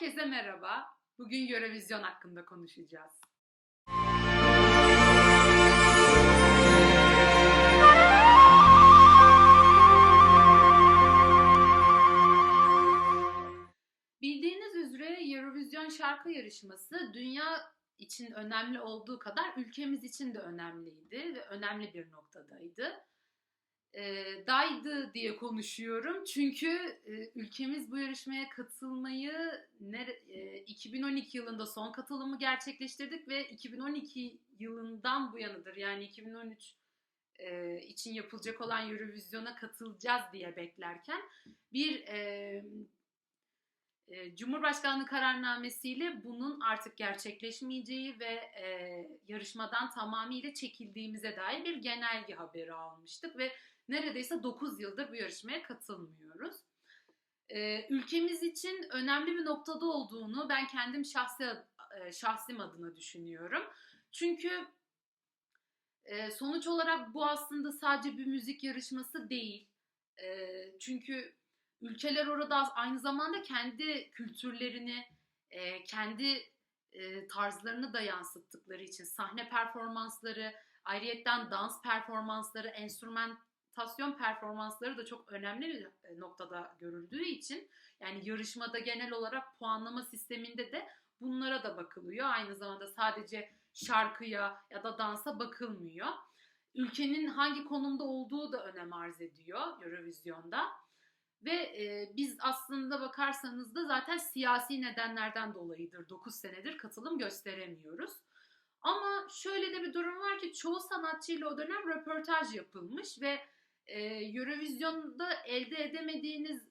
Herkese merhaba. Bugün Eurovision hakkında konuşacağız. Bildiğiniz üzere Eurovision şarkı yarışması dünya için önemli olduğu kadar ülkemiz için de önemliydi ve önemli bir noktadaydı. E, daydı diye konuşuyorum. Çünkü e, ülkemiz bu yarışmaya katılmayı nere- e, 2012 yılında son katılımı gerçekleştirdik ve 2012 yılından bu yanıdır yani 2013 e, için yapılacak olan Eurovision'a katılacağız diye beklerken bir e, e, Cumhurbaşkanlığı kararnamesiyle bunun artık gerçekleşmeyeceği ve e, yarışmadan tamamıyla çekildiğimize dair bir genelge haberi almıştık ve neredeyse 9 yıldır bu yarışmaya katılmıyoruz. E, ülkemiz için önemli bir noktada olduğunu ben kendim şahsi e, şahsim adına düşünüyorum. Çünkü e, sonuç olarak bu aslında sadece bir müzik yarışması değil. E, çünkü ülkeler orada aynı zamanda kendi kültürlerini, kendi tarzlarını da yansıttıkları için sahne performansları, ayrıyetten dans performansları, enstrümantasyon performansları da çok önemli bir e, noktada görüldüğü için yani yarışmada genel olarak puanlama sisteminde de bunlara da bakılıyor. Aynı zamanda sadece şarkıya ya da dansa bakılmıyor. Ülkenin hangi konumda olduğu da önem arz ediyor Eurovision'da. Ve e, biz aslında bakarsanız da zaten siyasi nedenlerden dolayıdır 9 senedir katılım gösteremiyoruz. Ama şöyle de bir durum var ki çoğu sanatçıyla o dönem röportaj yapılmış ve e, Eurovision'da elde edemediğiniz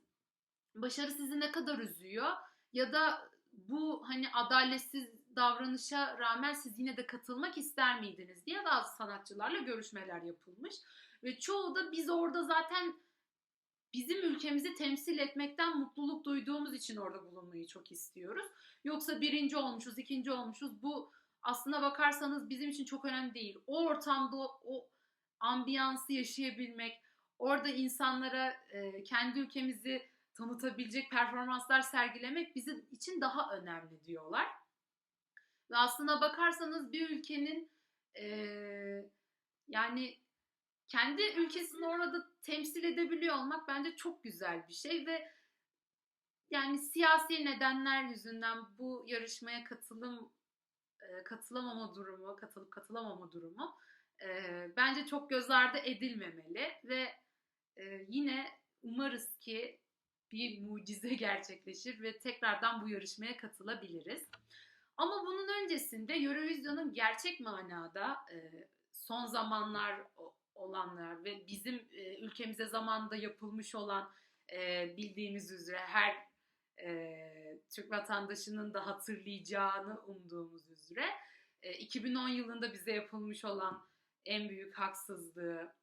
başarı sizi ne kadar üzüyor ya da bu hani adaletsiz davranışa rağmen siz yine de katılmak ister miydiniz diye bazı sanatçılarla görüşmeler yapılmış ve çoğu da biz orada zaten bizim ülkemizi temsil etmekten mutluluk duyduğumuz için orada bulunmayı çok istiyoruz. Yoksa birinci olmuşuz, ikinci olmuşuz. Bu aslına bakarsanız bizim için çok önemli değil. O ortamda o ambiyansı yaşayabilmek, orada insanlara e, kendi ülkemizi tanıtabilecek performanslar sergilemek bizim için daha önemli diyorlar. Ve aslına bakarsanız bir ülkenin e, yani kendi ülkesini orada temsil edebiliyor olmak bence çok güzel bir şey ve yani siyasi nedenler yüzünden bu yarışmaya katılım e, katılamama durumu, katılıp katılamama durumu e, bence çok göz ardı edilmemeli ve e, yine umarız ki bir mucize gerçekleşir ve tekrardan bu yarışmaya katılabiliriz. Ama bunun öncesinde Eurovision'un gerçek manada son zamanlar olanlar ve bizim e, ülkemize zamanında yapılmış olan e, bildiğimiz üzere her e, Türk vatandaşının da hatırlayacağını umduğumuz üzere e, 2010 yılında bize yapılmış olan en büyük haksızlığı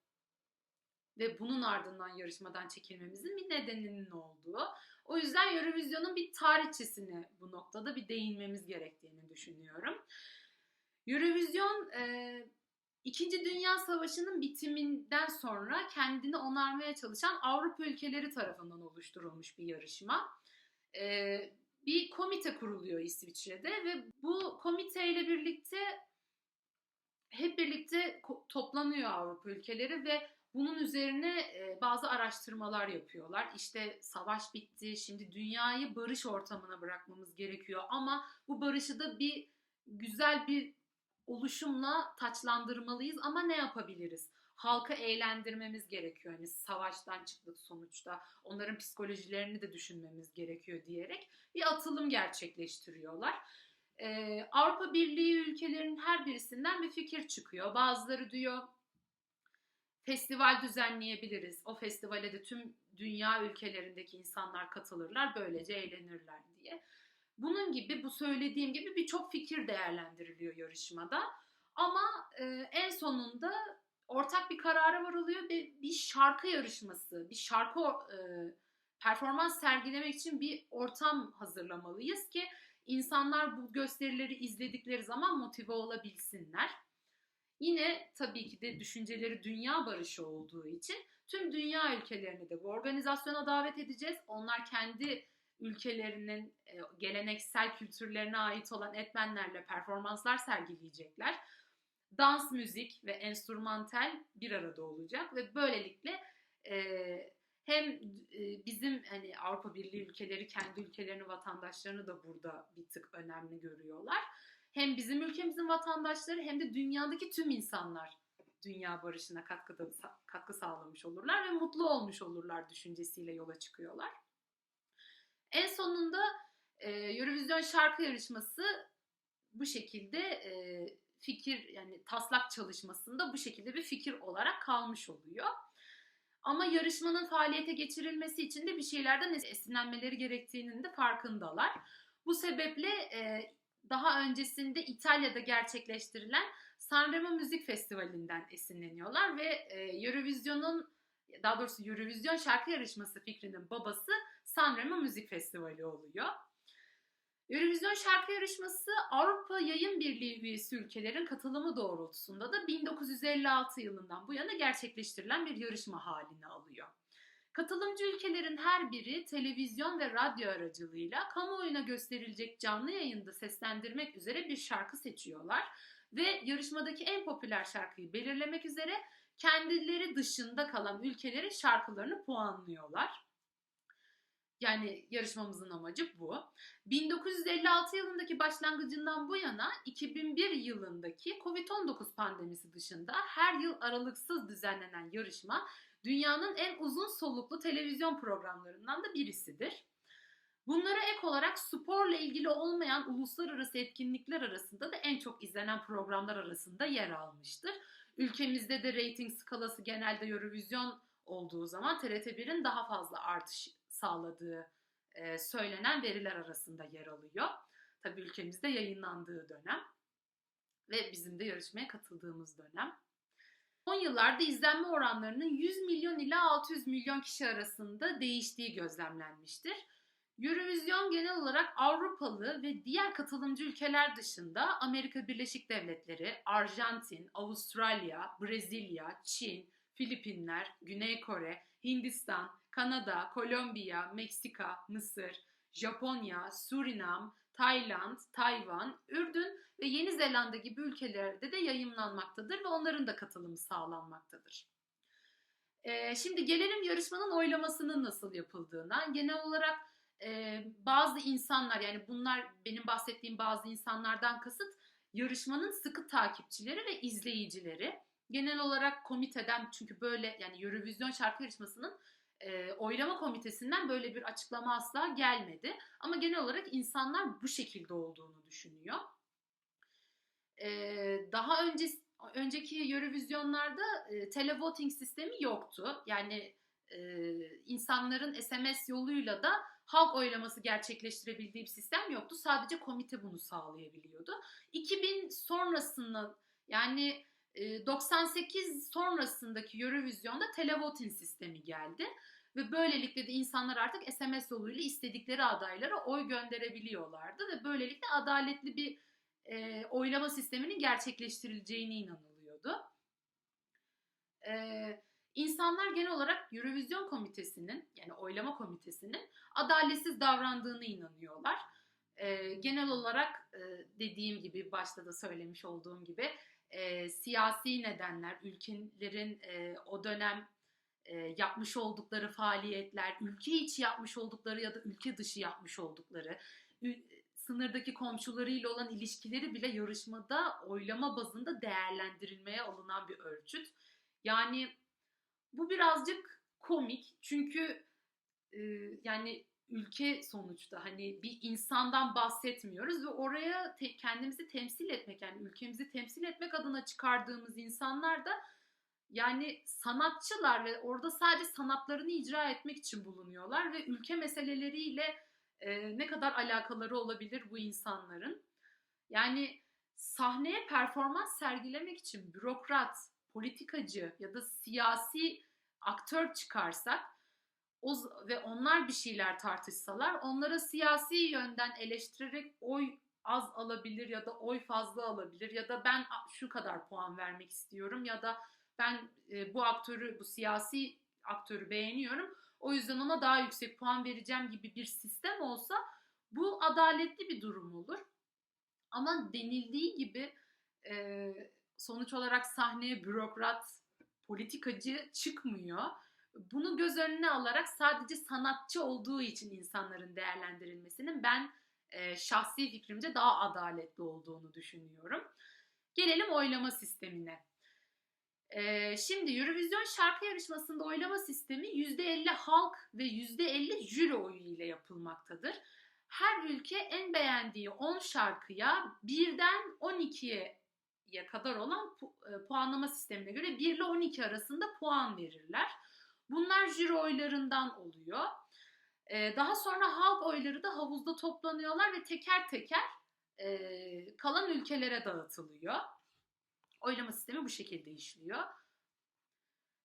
ve bunun ardından yarışmadan çekilmemizin bir nedeninin olduğu. O yüzden Eurovision'un bir tarihçesine bu noktada bir değinmemiz gerektiğini düşünüyorum. Eurovision e, İkinci Dünya Savaşı'nın bitiminden sonra kendini onarmaya çalışan Avrupa ülkeleri tarafından oluşturulmuş bir yarışma. Ee, bir komite kuruluyor İsviçre'de ve bu komiteyle birlikte hep birlikte toplanıyor Avrupa ülkeleri ve bunun üzerine e, bazı araştırmalar yapıyorlar. İşte savaş bitti, şimdi dünyayı barış ortamına bırakmamız gerekiyor ama bu barışı da bir güzel bir oluşumla taçlandırmalıyız ama ne yapabiliriz? Halkı eğlendirmemiz gerekiyor. Hani savaştan çıktık sonuçta. Onların psikolojilerini de düşünmemiz gerekiyor diyerek bir atılım gerçekleştiriyorlar. Ee, Avrupa Birliği ülkelerinin her birisinden bir fikir çıkıyor. Bazıları diyor festival düzenleyebiliriz. O festivale de tüm dünya ülkelerindeki insanlar katılırlar. Böylece eğlenirler diye. Bunun gibi bu söylediğim gibi birçok fikir değerlendiriliyor yarışmada. Ama e, en sonunda ortak bir karara varılıyor ve bir şarkı yarışması, bir şarkı e, performans sergilemek için bir ortam hazırlamalıyız ki insanlar bu gösterileri izledikleri zaman motive olabilsinler. Yine tabii ki de düşünceleri dünya barışı olduğu için tüm dünya ülkelerini de bu organizasyona davet edeceğiz. Onlar kendi ülkelerinin e, geleneksel kültürlerine ait olan etmenlerle performanslar sergileyecekler. Dans, müzik ve enstrümantal bir arada olacak ve böylelikle e, hem e, bizim hani Avrupa Birliği ülkeleri kendi ülkelerinin vatandaşlarını da burada bir tık önemli görüyorlar. Hem bizim ülkemizin vatandaşları hem de dünyadaki tüm insanlar dünya barışına katkıda katkı sağlamış olurlar ve mutlu olmuş olurlar düşüncesiyle yola çıkıyorlar. En sonunda e, Eurovision şarkı yarışması bu şekilde e, fikir yani taslak çalışmasında bu şekilde bir fikir olarak kalmış oluyor. Ama yarışmanın faaliyete geçirilmesi için de bir şeylerden esinlenmeleri gerektiğinin de farkındalar. Bu sebeple e, daha öncesinde İtalya'da gerçekleştirilen Sanremo Müzik Festivali'nden esinleniyorlar ve e, Eurovision'un daha doğrusu Eurovision şarkı yarışması fikrinin babası Sanremo Müzik Festivali oluyor. Eurovision şarkı yarışması Avrupa Yayın Birliği üyesi ülkelerin katılımı doğrultusunda da 1956 yılından bu yana gerçekleştirilen bir yarışma halini alıyor. Katılımcı ülkelerin her biri televizyon ve radyo aracılığıyla kamuoyuna gösterilecek canlı yayında seslendirmek üzere bir şarkı seçiyorlar ve yarışmadaki en popüler şarkıyı belirlemek üzere kendileri dışında kalan ülkelerin şarkılarını puanlıyorlar. Yani yarışmamızın amacı bu. 1956 yılındaki başlangıcından bu yana 2001 yılındaki Covid-19 pandemisi dışında her yıl aralıksız düzenlenen yarışma dünyanın en uzun soluklu televizyon programlarından da birisidir. Bunlara ek olarak sporla ilgili olmayan uluslararası etkinlikler arasında da en çok izlenen programlar arasında yer almıştır. Ülkemizde de rating skalası genelde Eurovision olduğu zaman TRT1'in daha fazla artış sağladığı e, söylenen veriler arasında yer alıyor. Tabii ülkemizde yayınlandığı dönem ve bizim de yarışmaya katıldığımız dönem. Son yıllarda izlenme oranlarının 100 milyon ila 600 milyon kişi arasında değiştiği gözlemlenmiştir. Eurovision genel olarak Avrupalı ve diğer katılımcı ülkeler dışında Amerika Birleşik Devletleri, Arjantin, Avustralya, Brezilya, Çin, Filipinler, Güney Kore, Hindistan, Kanada, Kolombiya, Meksika, Mısır, Japonya, Surinam, Tayland, Tayvan, Ürdün ve Yeni Zelanda gibi ülkelerde de yayınlanmaktadır ve onların da katılımı sağlanmaktadır. Ee, şimdi gelelim yarışmanın oylamasının nasıl yapıldığına. Genel olarak e, bazı insanlar yani bunlar benim bahsettiğim bazı insanlardan kasıt yarışmanın sıkı takipçileri ve izleyicileri. Genel olarak komiteden çünkü böyle yani Eurovision şarkı yarışmasının e, oylama komitesinden böyle bir açıklama asla gelmedi. Ama genel olarak insanlar bu şekilde olduğunu düşünüyor. E, daha önce önceki Eurovision'larda e, televoting sistemi yoktu. Yani e, insanların SMS yoluyla da halk oylaması gerçekleştirebildiği bir sistem yoktu. Sadece komite bunu sağlayabiliyordu. 2000 sonrasında yani 98 sonrasındaki Eurovision'da televoting sistemi geldi. Ve böylelikle de insanlar artık SMS yoluyla istedikleri adaylara oy gönderebiliyorlardı. Ve böylelikle adaletli bir e, oylama sisteminin gerçekleştirileceğine inanılıyordu. E, insanlar genel olarak Eurovision komitesinin yani oylama komitesinin adaletsiz davrandığını inanıyorlar. E, genel olarak e, dediğim gibi başta da söylemiş olduğum gibi e, siyasi nedenler, ülkelerin e, o dönem e, yapmış oldukları faaliyetler, ülke içi yapmış oldukları ya da ülke dışı yapmış oldukları, sınırdaki komşularıyla olan ilişkileri bile yarışmada oylama bazında değerlendirilmeye alınan bir ölçüt. Yani bu birazcık komik çünkü e, yani ülke sonuçta hani bir insandan bahsetmiyoruz ve oraya te- kendimizi temsil etmek yani ülkemizi temsil etmek adına çıkardığımız insanlar da yani sanatçılar ve orada sadece sanatlarını icra etmek için bulunuyorlar ve ülke meseleleriyle e, ne kadar alakaları olabilir bu insanların? Yani sahneye performans sergilemek için bürokrat, politikacı ya da siyasi aktör çıkarsak o, ve onlar bir şeyler tartışsalar onlara siyasi yönden eleştirerek oy az alabilir ya da oy fazla alabilir ya da ben şu kadar puan vermek istiyorum ya da ben e, bu aktörü bu siyasi aktörü beğeniyorum O yüzden ona daha yüksek puan vereceğim gibi bir sistem olsa bu adaletli bir durum olur. Ama denildiği gibi e, sonuç olarak sahneye bürokrat, politikacı çıkmıyor. Bunu göz önüne alarak sadece sanatçı olduğu için insanların değerlendirilmesinin ben e, şahsi fikrimce daha adaletli olduğunu düşünüyorum. Gelelim oylama sistemine. E, şimdi Eurovision şarkı yarışmasında oylama sistemi %50 halk ve %50 jüri oyu ile yapılmaktadır. Her ülke en beğendiği 10 şarkıya birden 12'ye kadar olan pu- e, puanlama sistemine göre 1 ile 12 arasında puan verirler. Bunlar jüri oylarından oluyor. Ee, daha sonra halk oyları da havuzda toplanıyorlar ve teker teker e, kalan ülkelere dağıtılıyor. Oylama sistemi bu şekilde işliyor.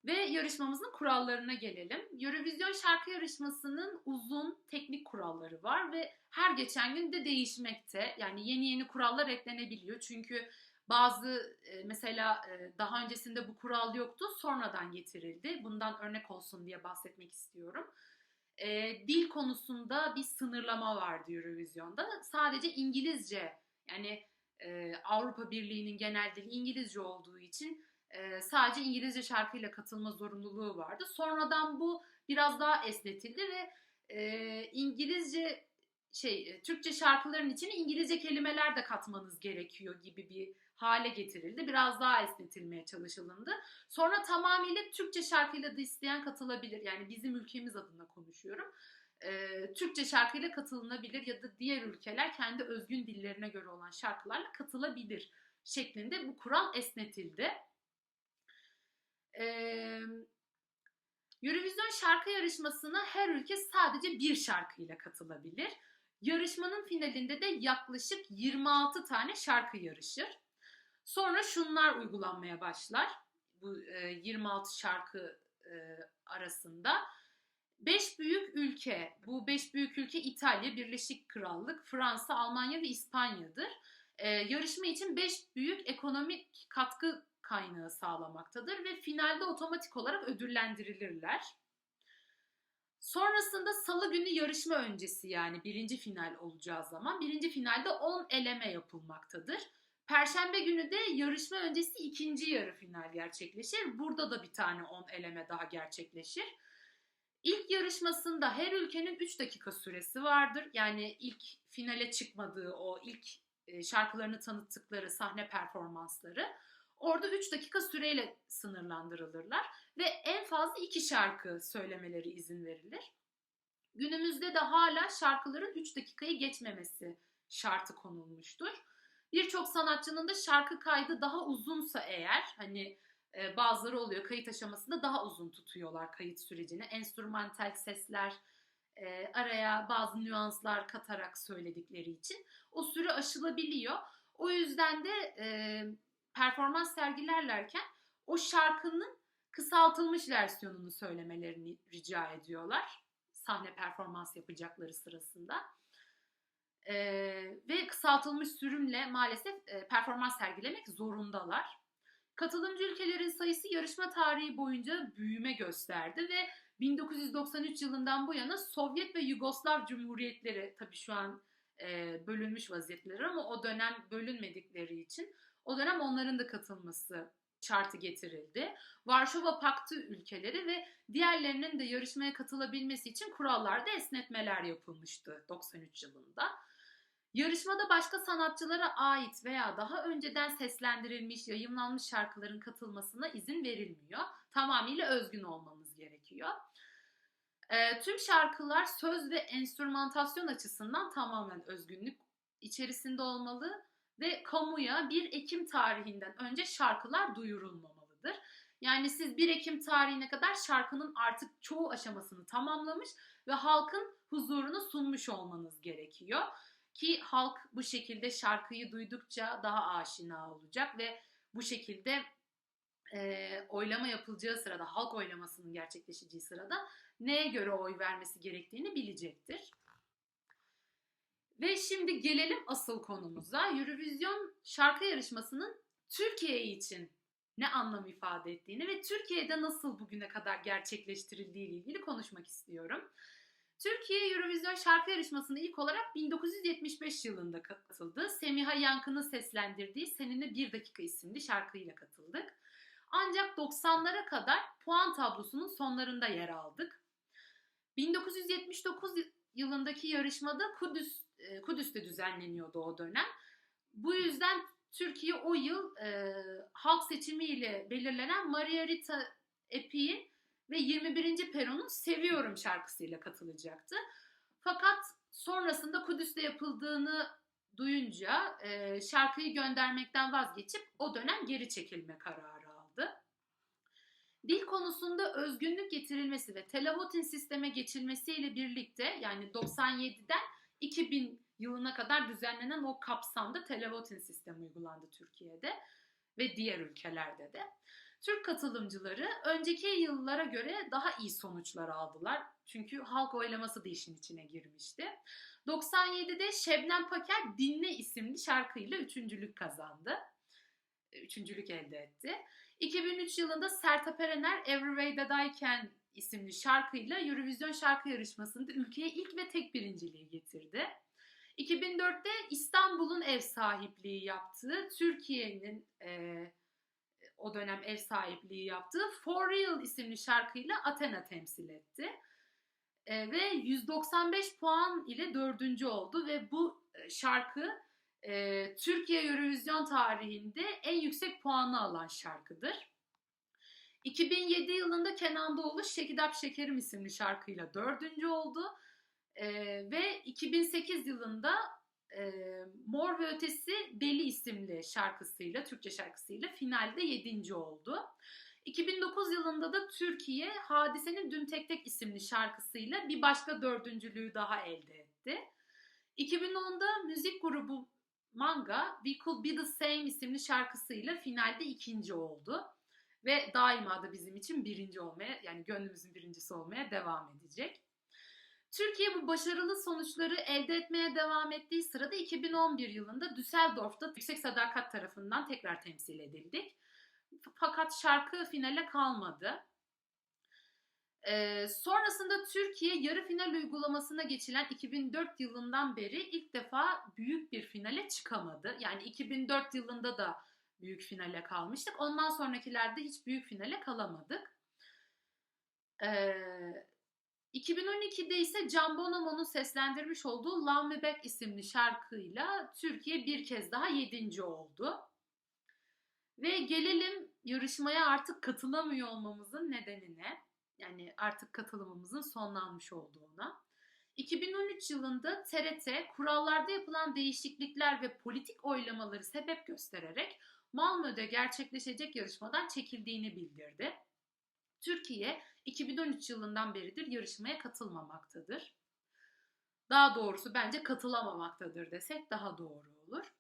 Ve yarışmamızın kurallarına gelelim. Eurovision şarkı yarışmasının uzun teknik kuralları var ve her geçen gün de değişmekte. Yani yeni yeni kurallar eklenebiliyor. Çünkü bazı e, mesela e, daha öncesinde bu kural yoktu, sonradan getirildi. Bundan örnek olsun diye bahsetmek istiyorum. E, dil konusunda bir sınırlama vardı Eurovision'da. Sadece İngilizce yani Avrupa Birliği'nin genel dili İngilizce olduğu için sadece İngilizce şarkıyla katılma zorunluluğu vardı. Sonradan bu biraz daha esnetildi ve İngilizce şey Türkçe şarkıların içine İngilizce kelimeler de katmanız gerekiyor gibi bir hale getirildi. Biraz daha esnetilmeye çalışılındı. Sonra tamamıyla Türkçe şarkıyla da isteyen katılabilir. Yani bizim ülkemiz adına konuşuyorum. Ee, Türkçe şarkıyla katılınabilir ya da diğer ülkeler kendi özgün dillerine göre olan şarkılarla katılabilir şeklinde bu kural esnetildi. Ee, Eurovision şarkı yarışmasına her ülke sadece bir şarkıyla katılabilir. Yarışmanın finalinde de yaklaşık 26 tane şarkı yarışır. Sonra şunlar uygulanmaya başlar. Bu e, 26 şarkı e, arasında. 5 büyük ülke, bu 5 büyük ülke İtalya, Birleşik Krallık, Fransa, Almanya ve İspanya'dır. E, yarışma için 5 büyük ekonomik katkı kaynağı sağlamaktadır ve finalde otomatik olarak ödüllendirilirler. Sonrasında salı günü yarışma öncesi yani birinci final olacağı zaman birinci finalde 10 eleme yapılmaktadır. Perşembe günü de yarışma öncesi ikinci yarı final gerçekleşir. Burada da bir tane 10 eleme daha gerçekleşir. İlk yarışmasında her ülkenin 3 dakika süresi vardır. Yani ilk finale çıkmadığı o ilk e, şarkılarını tanıttıkları sahne performansları. Orada 3 dakika süreyle sınırlandırılırlar ve en fazla 2 şarkı söylemeleri izin verilir. Günümüzde de hala şarkıların 3 dakikayı geçmemesi şartı konulmuştur. Birçok sanatçının da şarkı kaydı daha uzunsa eğer hani e, bazıları oluyor kayıt aşamasında daha uzun tutuyorlar kayıt sürecini. Enstrümantal sesler e, araya bazı nüanslar katarak söyledikleri için o süre aşılabiliyor. O yüzden de e, performans sergilerlerken o şarkının kısaltılmış versiyonunu söylemelerini rica ediyorlar. Sahne performans yapacakları sırasında. Ee, ve kısaltılmış sürümle maalesef e, performans sergilemek zorundalar. Katılımcı ülkelerin sayısı yarışma tarihi boyunca büyüme gösterdi ve 1993 yılından bu yana Sovyet ve Yugoslav Cumhuriyetleri tabii şu an e, bölünmüş vaziyetleri ama o dönem bölünmedikleri için o dönem onların da katılması şartı getirildi. Varşova Paktı ülkeleri ve diğerlerinin de yarışmaya katılabilmesi için kurallarda esnetmeler yapılmıştı 93 yılında. Yarışmada başka sanatçılara ait veya daha önceden seslendirilmiş, yayınlanmış şarkıların katılmasına izin verilmiyor. Tamamıyla özgün olmamız gerekiyor. E, tüm şarkılar söz ve enstrümantasyon açısından tamamen özgünlük içerisinde olmalı ve kamuya 1 Ekim tarihinden önce şarkılar duyurulmamalıdır. Yani siz 1 Ekim tarihine kadar şarkının artık çoğu aşamasını tamamlamış ve halkın huzuruna sunmuş olmanız gerekiyor. Ki halk bu şekilde şarkıyı duydukça daha aşina olacak ve bu şekilde e, oylama yapılacağı sırada, halk oylamasının gerçekleşeceği sırada neye göre oy vermesi gerektiğini bilecektir. Ve şimdi gelelim asıl konumuza. Eurovision şarkı yarışmasının Türkiye için ne anlam ifade ettiğini ve Türkiye'de nasıl bugüne kadar gerçekleştirildiği ile ilgili konuşmak istiyorum. Türkiye Eurovision şarkı yarışmasına ilk olarak 1975 yılında katıldı. Semiha Yankı'nın seslendirdiği Seninle Bir Dakika isimli şarkıyla katıldık. Ancak 90'lara kadar puan tablosunun sonlarında yer aldık. 1979 yılındaki yarışmada Kudüs e, Kudüs'te düzenleniyordu o dönem. Bu yüzden Türkiye o yıl e, halk seçimiyle belirlenen Maria Rita Epi'nin ve 21. Peron'un Seviyorum şarkısıyla katılacaktı. Fakat sonrasında Kudüs'te yapıldığını duyunca e, şarkıyı göndermekten vazgeçip o dönem geri çekilme kararı aldı. Dil konusunda özgünlük getirilmesi ve televotin sisteme geçilmesiyle birlikte yani 97'den 2000 yılına kadar düzenlenen o kapsamda televotin sistemi uygulandı Türkiye'de ve diğer ülkelerde de. Türk katılımcıları önceki yıllara göre daha iyi sonuçlar aldılar. Çünkü halk oylaması da işin içine girmişti. 97'de Şebnem Paker Dinle isimli şarkıyla üçüncülük kazandı. Üçüncülük elde etti. 2003 yılında Sertab Erener Every Way That I Can isimli şarkıyla Eurovision şarkı yarışmasında ülkeye ilk ve tek birinciliği getirdi. 2004'te İstanbul'un ev sahipliği yaptığı, Türkiye'nin e, o dönem ev sahipliği yaptığı For Real isimli şarkıyla Athena temsil etti. E, ve 195 puan ile dördüncü oldu ve bu şarkı e, Türkiye Eurovision tarihinde en yüksek puanı alan şarkıdır. 2007 yılında Kenan Doğulu Şekidap Şekerim isimli şarkıyla dördüncü oldu. E, ve 2008 yılında e, Mor ve Ötesi Deli isimli şarkısıyla, Türkçe şarkısıyla finalde yedinci oldu. 2009 yılında da Türkiye Hadise'nin Dün Tek Tek isimli şarkısıyla bir başka dördüncülüğü daha elde etti. 2010'da müzik grubu Manga We Could Be The Same isimli şarkısıyla finalde ikinci oldu. Ve daima da bizim için birinci olmaya yani gönlümüzün birincisi olmaya devam edecek. Türkiye bu başarılı sonuçları elde etmeye devam ettiği sırada 2011 yılında Düsseldorf'ta Yüksek Sadakat tarafından tekrar temsil edildik. Fakat şarkı finale kalmadı. Ee, sonrasında Türkiye yarı final uygulamasına geçilen 2004 yılından beri ilk defa büyük bir finale çıkamadı. Yani 2004 yılında da büyük finale kalmıştık. Ondan sonrakilerde hiç büyük finale kalamadık. Ee, 2012'de ise Can Bonomo'nun seslendirmiş olduğu Love Me Back isimli şarkıyla Türkiye bir kez daha yedinci oldu. Ve gelelim yarışmaya artık katılamıyor olmamızın nedenine. Yani artık katılımımızın sonlanmış olduğuna. 2013 yılında TRT kurallarda yapılan değişiklikler ve politik oylamaları sebep göstererek Malmö'de gerçekleşecek yarışmadan çekildiğini bildirdi. Türkiye 2013 yılından beridir yarışmaya katılmamaktadır. Daha doğrusu bence katılamamaktadır desek daha doğru olur.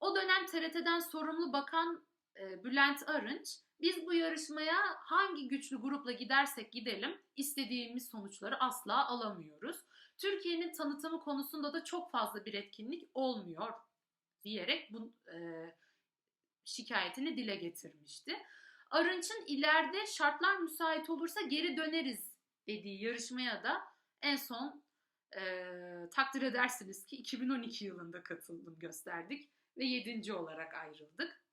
O dönem TRT'den sorumlu bakan e, Bülent Arınç, biz bu yarışmaya hangi güçlü grupla gidersek gidelim istediğimiz sonuçları asla alamıyoruz. Türkiye'nin tanıtımı konusunda da çok fazla bir etkinlik olmuyor diyerek bu e, şikayetini dile getirmişti. Arınç'ın ileride şartlar müsait olursa geri döneriz dediği yarışmaya da en son e, takdir edersiniz ki 2012 yılında katıldım gösterdik ve 7. olarak ayrıldık.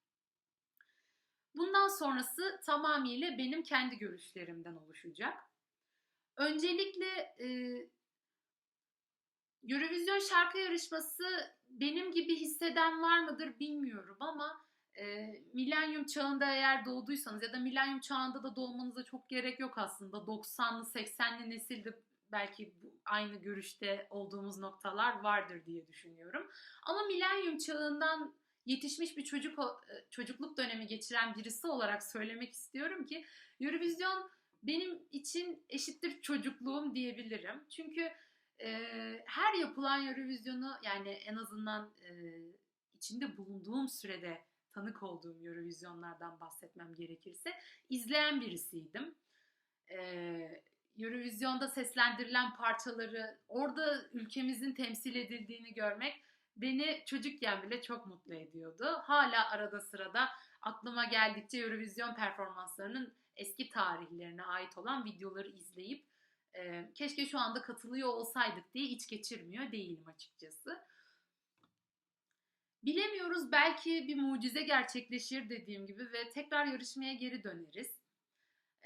Bundan sonrası tamamıyla benim kendi görüşlerimden oluşacak. Öncelikle e, Eurovision şarkı yarışması benim gibi hisseden var mıdır bilmiyorum ama e, milenyum çağında eğer doğduysanız ya da milenyum çağında da doğmanıza çok gerek yok aslında. 90'lı 80'li nesilde belki aynı görüşte olduğumuz noktalar vardır diye düşünüyorum. Ama milenyum çağından yetişmiş bir çocuk çocukluk dönemi geçiren birisi olarak söylemek istiyorum ki Eurovision benim için eşittir çocukluğum diyebilirim. Çünkü e, her yapılan Eurovision'u yani en azından e, içinde bulunduğum sürede tanık olduğum Eurovisionlardan bahsetmem gerekirse izleyen birisiydim. Ee, Eurovision'da seslendirilen parçaları, orada ülkemizin temsil edildiğini görmek beni çocukken bile çok mutlu ediyordu. Hala arada sırada aklıma geldikçe Eurovision performanslarının eski tarihlerine ait olan videoları izleyip e, keşke şu anda katılıyor olsaydık diye iç geçirmiyor değilim açıkçası. Bilemiyoruz belki bir mucize gerçekleşir dediğim gibi ve tekrar yarışmaya geri döneriz.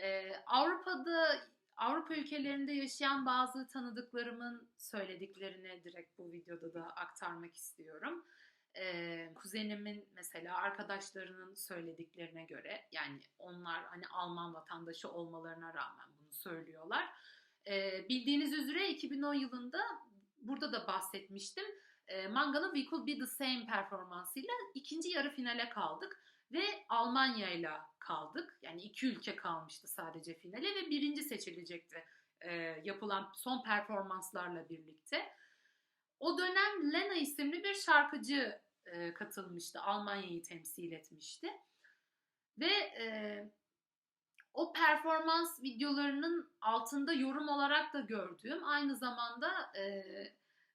Ee, Avrupa'da Avrupa ülkelerinde yaşayan bazı tanıdıklarımın söylediklerini direkt bu videoda da aktarmak istiyorum. Ee, kuzenimin mesela arkadaşlarının söylediklerine göre yani onlar hani Alman vatandaşı olmalarına rağmen bunu söylüyorlar. Ee, bildiğiniz üzere 2010 yılında burada da bahsetmiştim. Ee, Manga'nın We Could Be The Same performansıyla ikinci yarı finale kaldık ve Almanya ile kaldık. Yani iki ülke kalmıştı sadece finale ve birinci seçilecekti e, yapılan son performanslarla birlikte. O dönem Lena isimli bir şarkıcı e, katılmıştı. Almanya'yı temsil etmişti. Ve e, o performans videolarının altında yorum olarak da gördüğüm aynı zamanda e,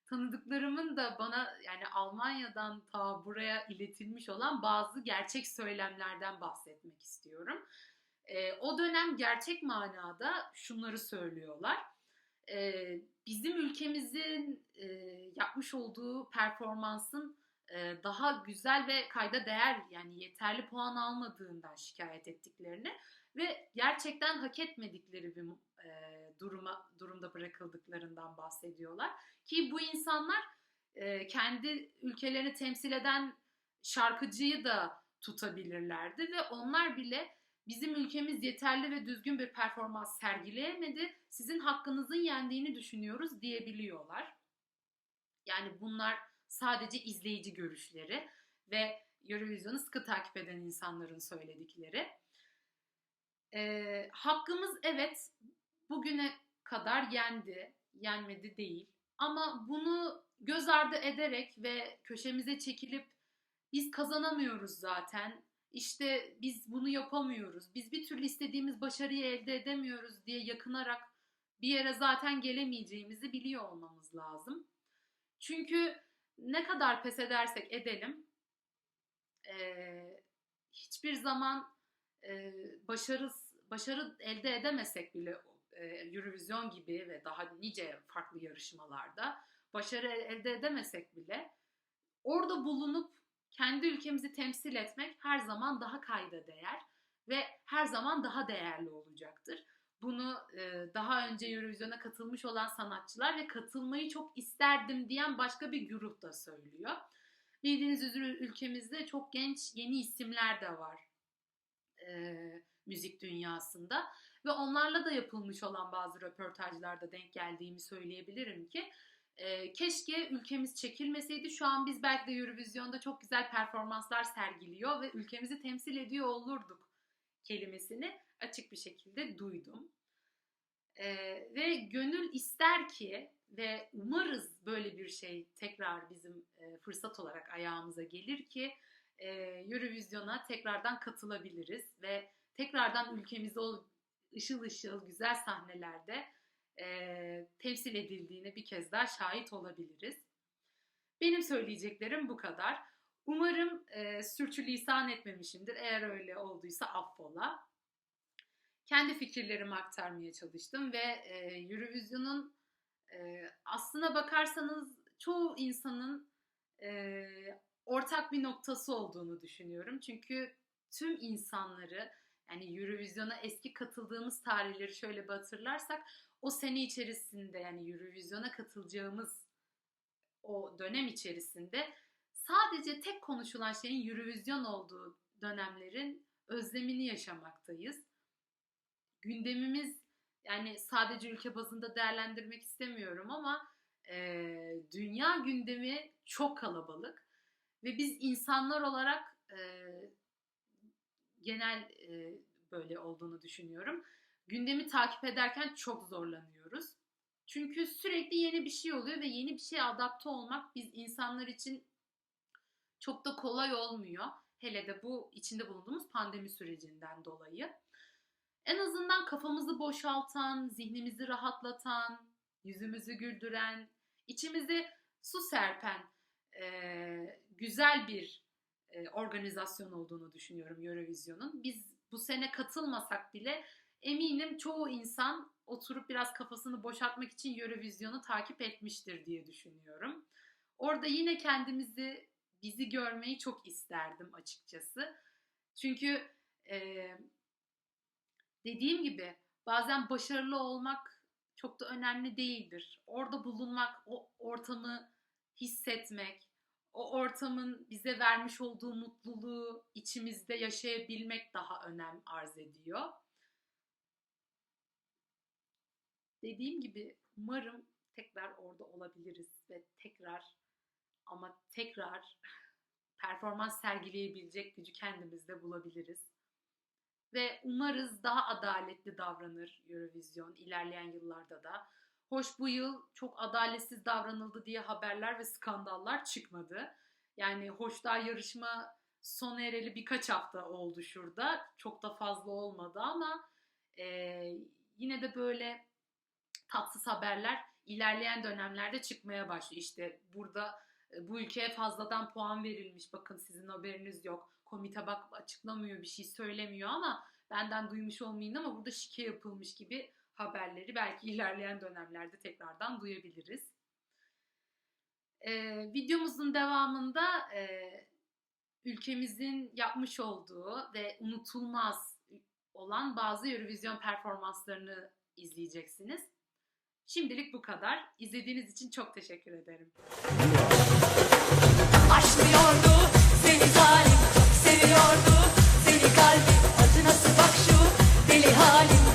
tanıdıklarımın da bana yani Almanya'dan ta buraya iletilmiş olan bazı gerçek söylemlerden bahsetmek istiyorum. E, o dönem gerçek manada şunları söylüyorlar. E, bizim ülkemizin e, yapmış olduğu performansın e, daha güzel ve kayda değer yani yeterli puan almadığından şikayet ettiklerini ve gerçekten hak etmedikleri bir e, duruma durumda bırakıldıklarından bahsediyorlar. Ki bu insanlar e, kendi ülkelerini temsil eden şarkıcıyı da tutabilirlerdi ve onlar bile bizim ülkemiz yeterli ve düzgün bir performans sergileyemedi. Sizin hakkınızın yendiğini düşünüyoruz diyebiliyorlar. Yani bunlar sadece izleyici görüşleri ve Eurovision'u sıkı takip eden insanların söyledikleri. E, hakkımız evet bugüne kadar yendi, yenmedi değil. Ama bunu göz ardı ederek ve köşemize çekilip biz kazanamıyoruz zaten. İşte biz bunu yapamıyoruz. Biz bir türlü istediğimiz başarıyı elde edemiyoruz diye yakınarak bir yere zaten gelemeyeceğimizi biliyor olmamız lazım. Çünkü ne kadar pes edersek edelim hiçbir zaman başarı başarı elde edemesek bile e, Eurovision gibi ve daha nice farklı yarışmalarda başarı elde edemesek bile orada bulunup kendi ülkemizi temsil etmek her zaman daha kayda değer ve her zaman daha değerli olacaktır. Bunu e, daha önce Eurovision'a katılmış olan sanatçılar ve katılmayı çok isterdim diyen başka bir grup da söylüyor. Bildiğiniz üzere ülkemizde çok genç yeni isimler de var e, müzik dünyasında ve onlarla da yapılmış olan bazı röportajlarda denk geldiğimi söyleyebilirim ki e, keşke ülkemiz çekilmeseydi. Şu an biz belki de Eurovision'da çok güzel performanslar sergiliyor ve ülkemizi temsil ediyor olurduk kelimesini açık bir şekilde duydum. E, ve gönül ister ki ve umarız böyle bir şey tekrar bizim e, fırsat olarak ayağımıza gelir ki e, Eurovision'a tekrardan katılabiliriz ve tekrardan ülkemizi o ışıl ışıl güzel sahnelerde e, temsil edildiğine bir kez daha şahit olabiliriz. Benim söyleyeceklerim bu kadar. Umarım e, sürçülisan etmemişimdir. Eğer öyle olduysa affola. Kendi fikirlerimi aktarmaya çalıştım ve e, Eurovision'un e, aslına bakarsanız çoğu insanın e, ortak bir noktası olduğunu düşünüyorum. Çünkü tüm insanları yani Eurovision'a eski katıldığımız tarihleri şöyle bir hatırlarsak o sene içerisinde yani Eurovision'a katılacağımız o dönem içerisinde sadece tek konuşulan şeyin Eurovision olduğu dönemlerin özlemini yaşamaktayız. Gündemimiz yani sadece ülke bazında değerlendirmek istemiyorum ama e, dünya gündemi çok kalabalık ve biz insanlar olarak e, genel e, böyle olduğunu düşünüyorum. Gündemi takip ederken çok zorlanıyoruz. Çünkü sürekli yeni bir şey oluyor ve yeni bir şeye adapte olmak biz insanlar için çok da kolay olmuyor. Hele de bu içinde bulunduğumuz pandemi sürecinden dolayı. En azından kafamızı boşaltan, zihnimizi rahatlatan, yüzümüzü güldüren, içimize su serpen e, güzel bir e, organizasyon olduğunu düşünüyorum Eurovision'un. Biz bu sene katılmasak bile eminim çoğu insan oturup biraz kafasını boşaltmak için Eurovision'u takip etmiştir diye düşünüyorum. Orada yine kendimizi, bizi görmeyi çok isterdim açıkçası. Çünkü e, dediğim gibi bazen başarılı olmak çok da önemli değildir. Orada bulunmak, o ortamı hissetmek, o ortamın bize vermiş olduğu mutluluğu içimizde yaşayabilmek daha önem arz ediyor. Dediğim gibi umarım tekrar orada olabiliriz ve tekrar ama tekrar performans sergileyebilecek gücü kendimizde bulabiliriz. Ve umarız daha adaletli davranır Eurovision ilerleyen yıllarda da. Hoş bu yıl çok adaletsiz davranıldı diye haberler ve skandallar çıkmadı. Yani hoşlar yarışma sona ereli birkaç hafta oldu şurada. Çok da fazla olmadı ama e, yine de böyle tatsız haberler ilerleyen dönemlerde çıkmaya başlıyor. İşte burada e, bu ülkeye fazladan puan verilmiş. Bakın sizin haberiniz yok. Komite bak açıklamıyor bir şey söylemiyor ama benden duymuş olmayın ama burada şike yapılmış gibi haberleri belki ilerleyen dönemlerde tekrardan duyabiliriz. Ee, videomuzun devamında e, ülkemizin yapmış olduğu ve unutulmaz olan bazı Eurovision performanslarını izleyeceksiniz. Şimdilik bu kadar. İzlediğiniz için çok teşekkür ederim. Aşmıyordu seni zalim, seviyordu seni kalbim. Adı nasıl bak şu deli halim.